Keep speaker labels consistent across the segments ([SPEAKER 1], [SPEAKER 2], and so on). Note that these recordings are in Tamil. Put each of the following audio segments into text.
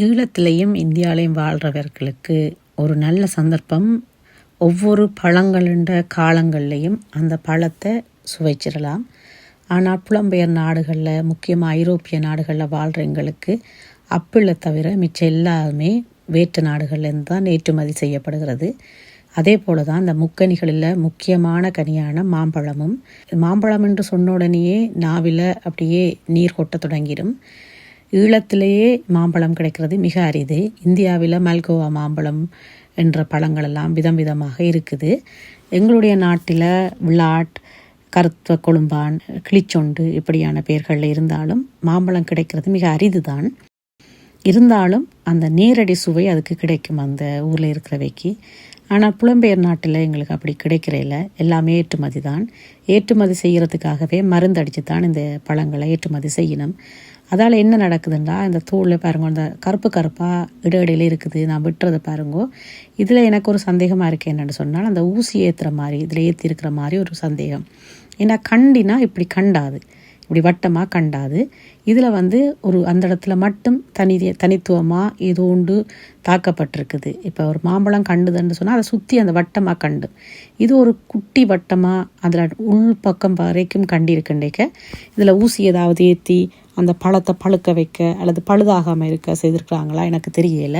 [SPEAKER 1] ஈழத்திலையும் இந்தியாவிலையும் வாழ்கிறவர்களுக்கு ஒரு நல்ல சந்தர்ப்பம். ஒவ்வொரு பழங்களுண்ட காலங்கள்லையும் அந்த பழத்தை சுவைச்சிடலாம். ஆனால் புலம்பெயர் நாடுகளில் முக்கியமாக ஐரோப்பிய நாடுகளில் வாழ்கிற எங்களுக்கு அப்பிளை தவிர மிச்சம் எல்லாமே வேற்று நாடுகள்லேருந்து தான் ஏற்றுமதி செய்யப்படுகிறது. அதே போல தான் இந்த முக்கனிகளில் முக்கியமான கனியான மாம்பழமும். மாம்பழம் என்று சொன்ன உடனேயே நாவில் அப்படியே நீர் கொட்ட தொடங்கிடும். ஈழத்திலேயே மாம்பழம் கிடைக்கிறது மிக அரிது. இந்தியாவில் மல்கோவா மாம்பழம் என்ற பழங்கள் எல்லாம் விதம் விதமாக இருக்குது. எங்களுடைய நாட்டில் விளாட் கருத்துவ கொழும்பான் கிளிச்சொண்டு இப்படியான பெயர்களில் இருந்தாலும் மாம்பழம் கிடைக்கிறது மிக அரிது தான் இருந்தாலும் அந்த நேரடி சுவை அதுக்கு கிடைக்கும் அந்த ஊரில் இருக்கிறவைக்கு. ஆனால் புலம்பெயர் நாட்டில் எங்களுக்கு அப்படி கிடைக்கிறதில்ல எல்லாமே ஏற்றுமதி தான். ஏற்றுமதி செய்கிறதுக்காகவே மருந்து அடித்து தான் இந்த பழங்களை ஏற்றுமதி செய்யணும். அதால் என்ன நடக்குதுன்றா இந்த தோளில் பாருங்க அந்த கருப்பு கருப்பாக இடையிடையில இருக்குது. நான் விட்டுறதை பாருங்கோ. இதில் எனக்கு ஒரு சந்தேகமாக இருக்குது என்னென்னு சொன்னால் அந்த ஊசி ஏற்றுற மாதிரி இதில் ஏற்றி இருக்கிற மாதிரி ஒரு சந்தேகம். ஏன்னா கண்டினா இப்படி கண்டாது. இப்படி வட்டமாக கண்டாது. இதில் வந்து ஒரு அந்த இடத்துல மட்டும் தனி தனித்துவமாக ஏதோ உண்டு தாக்கப்பட்டிருக்குது. இப்போ ஒரு மாம்பழம் கண்டுதுன்னு சொன்னால் அதை சுற்றி அந்த வட்டமாக கண்டு. இது ஒரு குட்டி வட்டமாக அதில் உள் பக்கம் வரைக்கும் கண்டிருக்கின்றேக்க இதில் ஊசி ஏதாவது ஏற்றி அந்த பழத்தை பழுக்க வைக்க அல்லது பழுதாகாமல் இருக்க செய்திருக்கிறாங்களா எனக்கு தெரியல.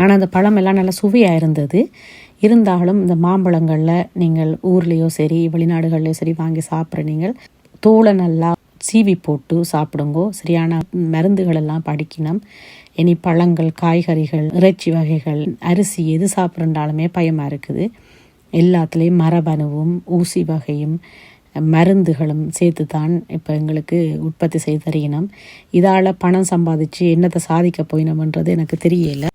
[SPEAKER 1] ஆனால் அந்த பழம் எல்லாம் நல்லா சுவையாக இருந்தது. இருந்தாலும் இந்த மாம்பழங்களில் நீங்கள் ஊர்லேயோ சரி வெளிநாடுகள்லையோ சரி வாங்கி சாப்பிட்ற நீங்கள் தோலை நல்லா சீவி போட்டு சாப்பிடுங்கோ. சரியான மருந்துகளெல்லாம் படிக்கணும். இனி பழங்கள் காய்கறிகள் இறைச்சி வகைகள் அரிசி எது சாப்பிட்றாலுமே பயமாக இருக்குது. எல்லாத்துலேயும் மரபணுவும் ஊசி வகையும் மருந்துகளும் சேர்த்து தான் இப்போ எங்களுக்கு உற்பத்தி செய்து தருகினோம் இதால் பணம் சம்பாதிச்சு என்னத்தை சாதிக்க போயினோம்ன்றது எனக்கு தெரியல.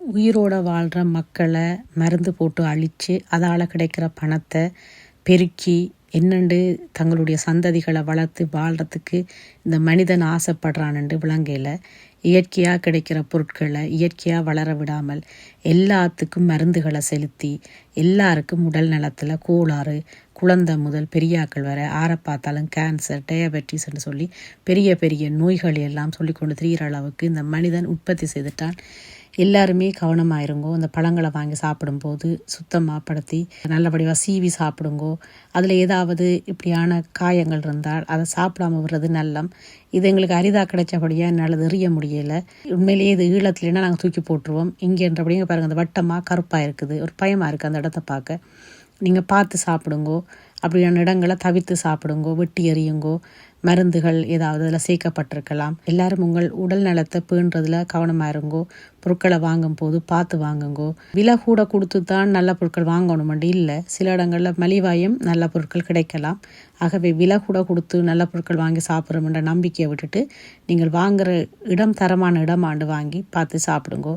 [SPEAKER 1] உயிரோட வாழ்கிற மக்களை மருந்து போட்டு அழித்து அதால் கிடைக்கிற பணத்தை பெருக்கி என்னண்டு தங்களுடைய சந்ததிகளை வளர்த்து வாழ்கிறதுக்கு இந்த மனிதன் ஆசைப்படுறானுண்டு விளங்கையில் இயற்கையாக கிடைக்கிற பொருட்களை இயற்கையாக வளர விடாமல் எல்லாத்துக்கும் மருந்துகளை செலுத்தி எல்லாருக்கும் உடல் நலத்தில் கோளாறு குழந்தை முதல் பெரியாக்கள் வர ஆற பார்த்தாலும் கேன்சர் டயபெட்டிஸ்ன்னு சொல்லி பெரிய பெரிய நோய்கள் எல்லாம் சொல்லி கொண்டு திரிகிற அளவுக்கு இந்த மனிதன் உற்பத்தி செய்துட்டான். எல்லாருமே கவனமாக இருங்கோ அந்த பழங்களை வாங்கி சாப்பிடும்போது சுத்தமாக படுத்தி நல்லபடியாக சீவி சாப்பிடுங்கோ. அதில் ஏதாவது இப்படியான காயங்கள் இருந்தால் அதை சாப்பிடாம விடுறது நல்லம். இது எங்களுக்கு அரிதாக கிடைச்சபடியாக என்னால் எறிய முடியலை. உண்மையிலேயே இது ஈழத்துலனா நாங்கள் தூக்கி போட்டுருவோம். இங்கேன்றபடியும் பாருங்கள் அந்த வட்டமாக கருப்பாக இருக்குது. ஒரு பயமாக இருக்குது அந்த இடத்த பார்க்க. நீங்கள் பார்த்து சாப்பிடுங்கோ. அப்படியான இடங்களை தவிர்த்து சாப்பிடுங்கோ வெட்டி எறியுங்கோ மருந்துகள் ஏதாவது அதில் சேர்க்கப்பட்டிருக்கலாம். எல்லாரும் உங்கள் உடல் நலத்தை பேணுறதுல கவனமாக இருங்கோ. பொருட்களை வாங்கும் போது பார்த்து வாங்குங்கோ. விலை கூட கொடுத்து தான் நல்ல பொருட்கள் வாங்கணுமெண்டு இல்லை. சில இடங்களில் மலிவாயும் நல்ல பொருட்கள் கிடைக்கலாம். ஆகவே விலை கூட கொடுத்து நல்ல பொருட்கள் வாங்கி சாப்பிட்றோம்ன்ற நம்பிக்கையை விட்டுட்டு நீங்கள் வாங்குகிற இடம் தரமான இடமாண்டு வாங்கி பார்த்து சாப்பிடுங்கோ.